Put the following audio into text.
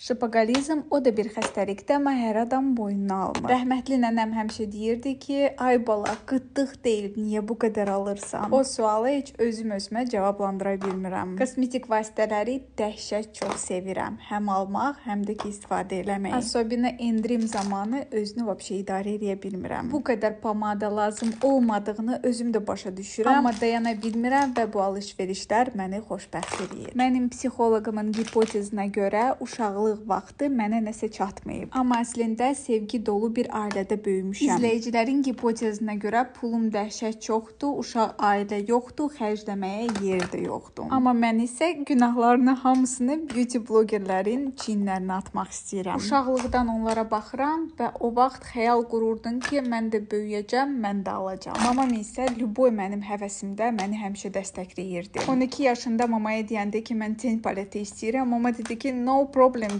Şıpaqalizm o da bir xəstəlikdir, amma hər adam boynuna almır. Rəhmətli nənəm həmişə deyirdi ki, ay bala, qıtlıq deyil, niyə bu qədər alırsan? O sualı heç özüm özümə cavablandıra bilmirəm. Kosmetik vasitələri dəhşət çox sevirəm. Həm almaq, həm də ki istifadə eləmək. Особенно endrim zamanı özünü vəbşə idarə edə bilmirəm. Bu qədər pomada lazım olmadığını özüm də başa düşürəm, amma dayana bilmirəm və bu alış-verişlər məni xoşbəxt edir. Mənim psixoloqumun hipotezinə görə uşaqlıq uşaqlıq vaxtı mənə nəsə çatmayıb. Amma əslində sevgi dolu bir ailədə böyümüşəm. İzləyicilərin hipotezinə görə pulum dəhşət çoxdur, uşaq ailə yoxdur, xərcləməyə yer də yoxdur. Amma mən isə günahlarını hamısını beauty blogerlərin çiyinlərinə atmaq istəyirəm. Uşaqlıqdan onlara baxıram və o vaxt xəyal qururdum ki, mən də böyüyəcəm, mən də alacağam. Mamam isə Luboy mənim həvəsimdə məni həmişə dəstəkləyirdi. 12 yaşında mamaya deyəndə ki, mən ten paleti istəyirəm, mama dedi ki, no problem